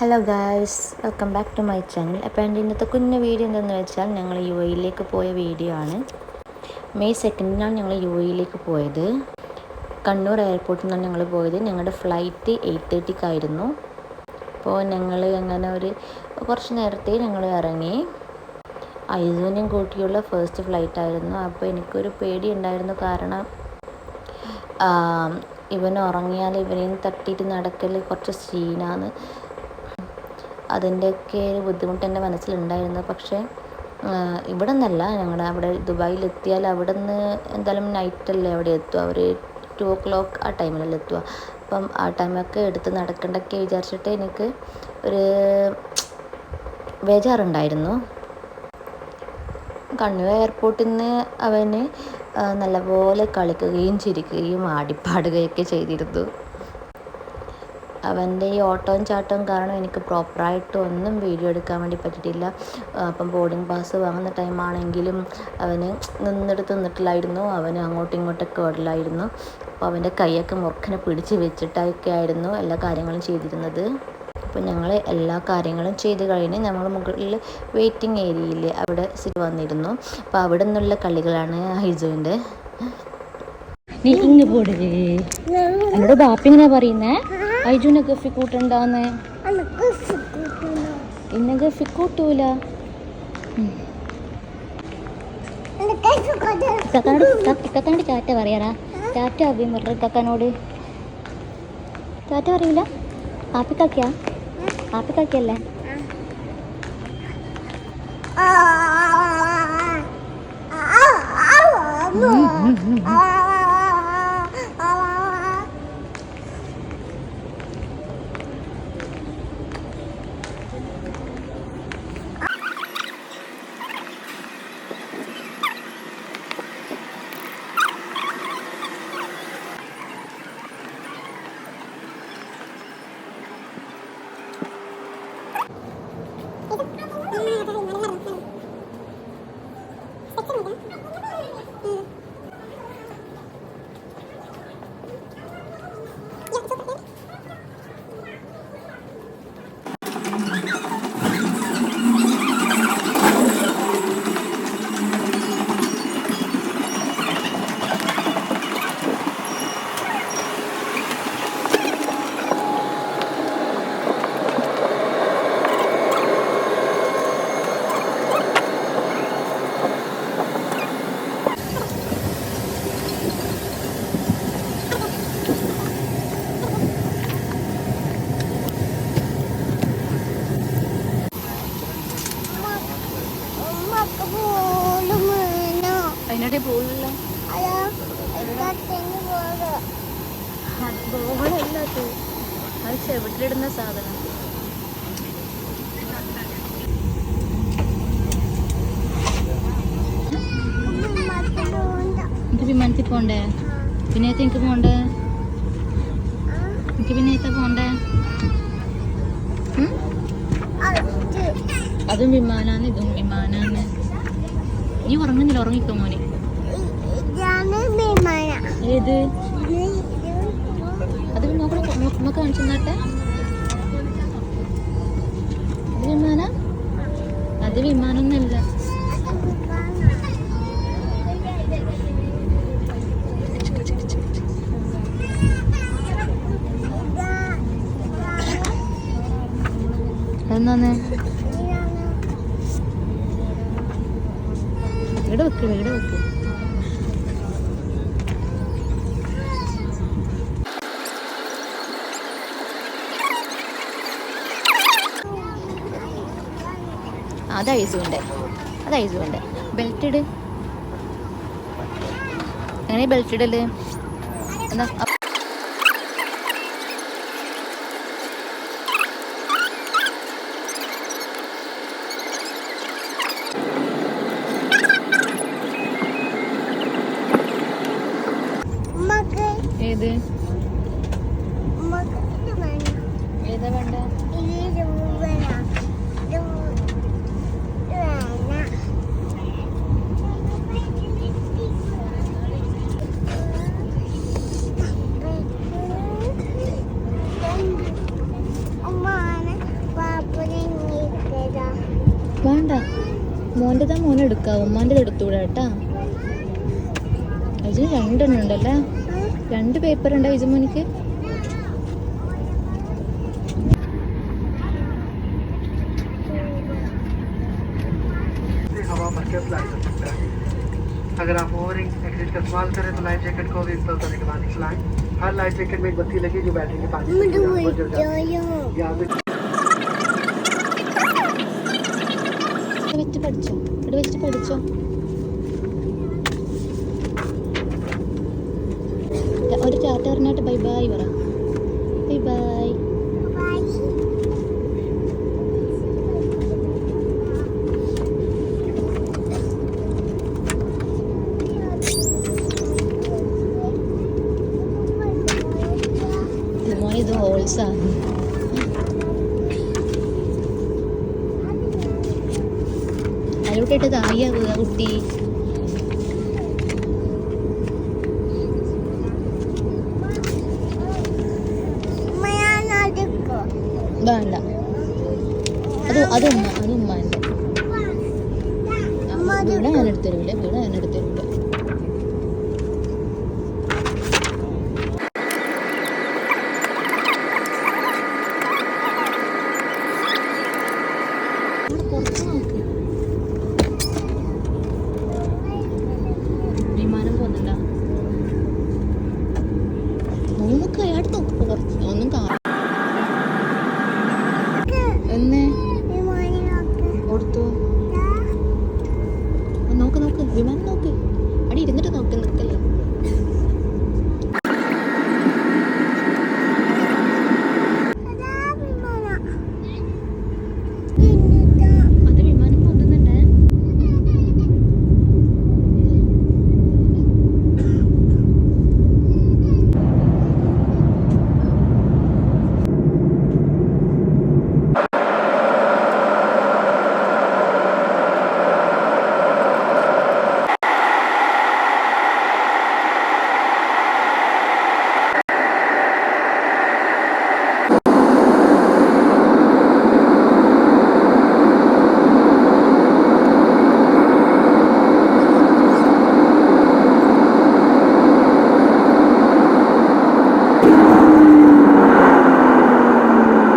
Hello guys welcome back to my channel അപ്പോൾ എന്റെ ഇന്നത്തെ കുഞ്ഞു വീഡിയോ എന്താണെന്ന് വെച്ചാൽ ഞങ്ങൾ യു എയിലേക്ക് പോയ വീഡിയോ ആണ്. മെയ് സെക്കൻഡിനാണ് ഞങ്ങൾ യു എയിലേക്ക് പോയത്. കണ്ണൂർ എയർപോർട്ടിൽ നിന്നാണ് ഞങ്ങൾ പോയത്. ഞങ്ങളുടെ ഫ്ലൈറ്റ് എയ്റ്റ് തേർട്ടിക്കായിരുന്നു അപ്പോൾ ഞങ്ങൾ അങ്ങനെ ഒരു കുറച്ച് നേരത്തെ ഞങ്ങൾ ഇറങ്ങി. ഐസുവിനെയും കൂട്ടിയുള്ള ഫസ്റ്റ് ഫ്ലൈറ്റ് ആയിരുന്നു. അപ്പോൾ എനിക്കൊരു പേടി ഉണ്ടായിരുന്നു കാരണം ഇവൻ ഉറങ്ങിയാൽ ഇവനെയും തട്ടിയിട്ട് നടക്കൽ കുറച്ച് സീനാണ് അതിന്റെയൊക്കെ ഒരു ബുദ്ധിമുട്ട് എന്റെ മനസ്സിലുണ്ടായിരുന്നു. പക്ഷേ ഇവിടെ നിന്നല്ല ഞങ്ങളുടെ അവിടെ ദുബായിലെത്തിയാൽ അവിടെ നിന്ന് എന്തായാലും നൈറ്റല്ലേ അവിടെ എത്തുക. ഒരു ടു ഓ ക്ലോക്ക് ആ ടൈമിലല്ലേ എത്തുക. അപ്പം ആ ടൈമൊക്കെ എടുത്ത് നടക്കണ്ടൊക്കെ വിചാരിച്ചിട്ട് എനിക്ക് ഒരു ബേജാറുണ്ടായിരുന്നു. കണ്ണൂർ എയർപോർട്ടിൽ നിന്ന് അവന് നല്ലപോലെ കളിക്കുകയും ചിരിക്കുകയും ആടിപ്പാടുകയൊക്കെ ചെയ്തിരുന്നു. അവന്റെ ഈ ഓട്ടവും ചാട്ടവും കാരണം എനിക്ക് പ്രോപ്പറായിട്ട് ഒന്നും വീഡിയോ എടുക്കാൻ വേണ്ടി പറ്റിയിട്ടില്ല. അപ്പം ബോർഡിംഗ് പാസ് വാങ്ങുന്ന ടൈമാണെങ്കിലും അവന് നിന്നെടുത്ത് നിന്നിട്ടില്ലായിരുന്നു അവൻ അങ്ങോട്ടും ഇങ്ങോട്ടൊക്കെ ഓടലായിരുന്നു അപ്പോൾ അവന്റെ കൈയൊക്കെ മുറുക്കനെ പിടിച്ച് വെച്ചിട്ടൊക്കെ ആയിരുന്നു എല്ലാ കാര്യങ്ങളും ചെയ്തിരുന്നത്. അപ്പോൾ ഞങ്ങൾ എല്ലാ കാര്യങ്ങളും ചെയ്ത് കഴിഞ്ഞ് ഞങ്ങൾ മുകളിൽ വെയിറ്റിംഗ് ഏരിയയിൽ അവിടെ സിറ്റ് വന്നിരുന്നു. അപ്പോൾ അവിടെ നിന്നുള്ള കളികളാണ് ഹൈജുവിന്റെ നീ ഇങ്ങ് പോടേ. എന്നോട് ബാപ്പ ഇങ്ങനെ പറയുന്നേ? ഐജുനെ ഗഫി കൂട്ടണ്ടാന്ന് ഇന്ന ഗഫി കൂട്ടൂല കക്കാനോട് കക്കാനോട് ചാറ്റ പറയാറാ ചാറ്റ അഭിയും പറഞ്ഞ കക്കാനോട് ചാറ്റ പറയൂല ആപ്പിക്കാക്കിയാ ആപ്പിക്കാക്കിയല്ലേ അതിനായിട്ട് ബോളല്ല അത് ചെവിട്ടിലിടുന്ന സാധനം. വിമാനത്തിൽ പോണ്ടേ? വിനയത്ത് എനിക്ക് പോണ്ടേ? എനിക്ക് വിനയത്ത പോണ്ടേ? ഉം? അതും വിമാനാണ് ഇതും വിമാനാണ് നീ ഉറങ്ങുന്നില്ല ഉറങ്ങിക്കോ മോനെ. ഏത്? കാണിച്ചു തന്നാട്ടെ അത് വിമാനം? അത് വിമാനൊന്നല്ല എന്നാന്ന് ഇവിടെ വെക്ക് ഇവിടെ വെക്ക്. അത് ഐസുണ്ട് അത് ഐസുണ്ട് ബെൽറ്റ് ഇട്. എങ്ങനെ ബെൽറ്റ് ഇടൽ? എന്നാ ഏത് ഏതാ വേണ്ട വേണ്ട മോൻ്റെതാ മോനെ എടുക്കാം ഉമ്മാൻ്റെത് എടുത്തൂടാ കേട്ടാ അതിന് രണ്ടെണ്ണം ഉണ്ടല്ലേ രണ്ട് പേപ്പർ ഉണ്ടോ ഇജുമോനിക്ക് से हवा भर के अप्लाई कर सकता है अगर आप ओवरिंग एक्सिट का इस्तेमाल करें तो लाइफ जैकेट को भी इंस्टॉल करने के बाद ही चलाएं हर लाइफ जैकेट में एक बत्ती लगी जो बैटरी के पानी से ऊपर जल വെച്ചിട്ട് പഠിച്ചോ. ഒരു ടാറ്റ പറഞ്ഞാട്ട് ബൈ ബൈ പറ ബൈ ബൈ മോനിത് ഹോൾസാണ് ആരോട്ട് ഇട്ട് ആ കുട്ടി? വേണ്ട. അത് അതുമ്മ അതുമ്മാന്റെ ഇവിടെ ഞാൻ എടുത്തരൂല ഇവിടെ ഞാൻ എടുത്തരൂല Good